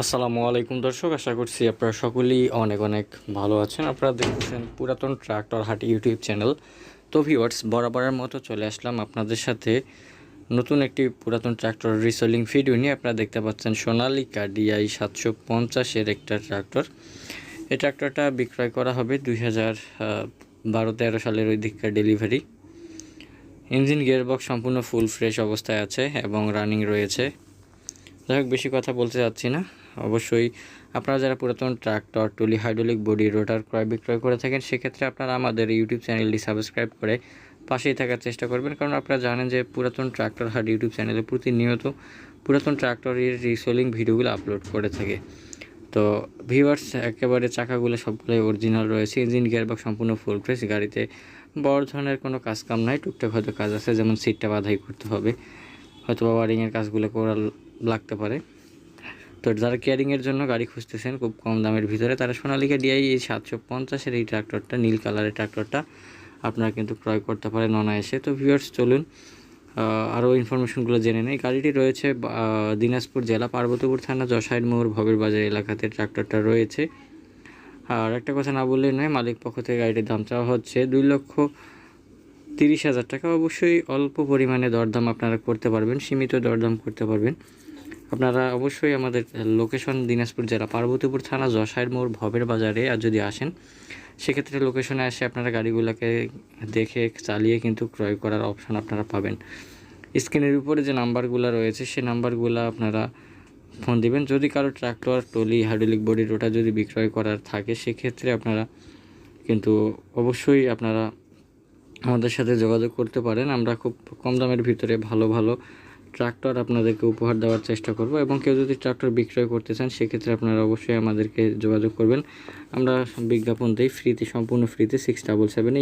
আসসালামু আলাইকুম দর্শক, আশা করছি আপনারা সকলেই অনেক অনেক ভালো আছেন। আপনারা দেখতেছেন পুরাতন ট্রাক্টর হাট ইউটিউব চ্যানেল। তো ভিওয়ার্স বরাবরের মতো চলে আসলাম আপনাদের সাথে নতুন একটি পুরাতন ট্রাক্টর রিসেলিং ভিডিও নিয়ে। আপনারা দেখতে পাচ্ছেন সোনালিকা ডিআই সাতশো পঞ্চাশের একটা ট্রাক্টর। এই ট্রাক্টরটা বিক্রয় করা হবে দুই হাজার বারো তেরো সালের ওই দিককার ডেলিভারি ইঞ্জিন গিয়ারবক্স সম্পূর্ণ ফুল ফ্রেশ অবস্থায় আছে এবং রানিং রয়েছে। যাই হোক বেশি কথা বলতে চাচ্ছি না। অবশ্যই আপনারা যারা পুরাতন ট্রাক্টর, টুলি, হাইড্রোলিক বডি, রোটার ক্রয়, বিক্রয় করে থাকেন, সেক্ষেত্রে আপনারা আমাদের ইউটিউব চ্যানেলটি সাবস্ক্রাইব করে পাশেই থাকার চেষ্টা করবেন। কারণ আপনারা জানেন যে পুরাতন ট্রাক্টর হাট ইউটিউব চ্যানেলে প্রতিনিয়ত পুরাতন ট্রাক্টরের রিসেলিং ভিডিওগুলো আপলোড করে থাকে। তো ভিউয়ার্স একেবারে চাকাগুলো সবগুলোই অরিজিনাল রয়েছে। ইঞ্জিন গিয়ারবক্স সম্পূর্ণ ফুল ফ্রেশ গাড়িতে বড় ধরনের কোনো কাজ কাম নাই। টুকটাক হয়তো কাজ আছে, যেমন সিটটা বাধাই করতে হবে। হয়তো বা ওয়ারিংয়ের কাজগুলো করা লাগতে পারে। তো যারা কেয়ারিংয়ের জন্য গাড়ি খুঁজতেছেন খুব কম দামের ভিতরে, তারা সোনালিকা ডিআই এই সাতশো পঞ্চাশের এই ট্রাক্টরটা, নীল কালারের ট্রাক্টরটা আপনারা কিন্তু ক্রয় করতে পারেন অনায়াসে। তো ভিউয়ার্স চলুন আরও ইনফরমেশনগুলো জেনে নেই। গাড়িটি রয়েছে দিনাজপুর জেলা, পার্বতীপুর থানা জশাইর মোড় ভবের বাজার এলাকাতে ট্রাক্টরটা রয়েছে। আর একটা কথা না বললে নয়, মালিক পক্ষ থেকে গাড়িটির দাম চাওয়া হচ্ছে দুই লক্ষ তিরিশ হাজার টাকা। অবশ্যই অল্প পরিমাণে দরদাম আপনারা করতে পারবেন, সীমিত দরদাম করতে পারবেন। আপনারা অবশ্যই আমাদের লোকেশন দিনাজপুর জেলা পার্বতীপুর থানা জশাইর মোড় ভবের বাজারে আর যদি আসেন, সেক্ষেত্রে লোকেশনে এসে আপনারা গাড়িগুলোকে দেখে চালিয়ে কিন্তু ক্রয় করার অপশান আপনারা পাবেন। স্ক্রিনের উপরে যে নাম্বারগুলো রয়েছে সেই নাম্বারগুলো আপনারা ফোন দিবেন। যদি কারও ট্রাক্টর টলি হাইড্রোলিক বডি ওটা যদি বিক্রয় করার থাকে, সেক্ষেত্রে আপনারা কিন্তু অবশ্যই আপনারা আমাদের সাথে যোগাযোগ করতে পারেন। আমরা খুব কম দামের ভিতরে ভালো ভালো ট্রাক্টর আপনাদেরকে উপহার দেওয়ার চেষ্টা করব এবং কেউ যদি ট্রাক্টর বিক্রয় করতে চান, সেক্ষেত্রে আপনারা অবশ্যই আমাদেরকে যোগাযোগ করবেন। আমরা বিজ্ঞাপন দিই, ফ্রিতে, সম্পূর্ণ ফ্রিতে সিক্স ডাবল সেভেনে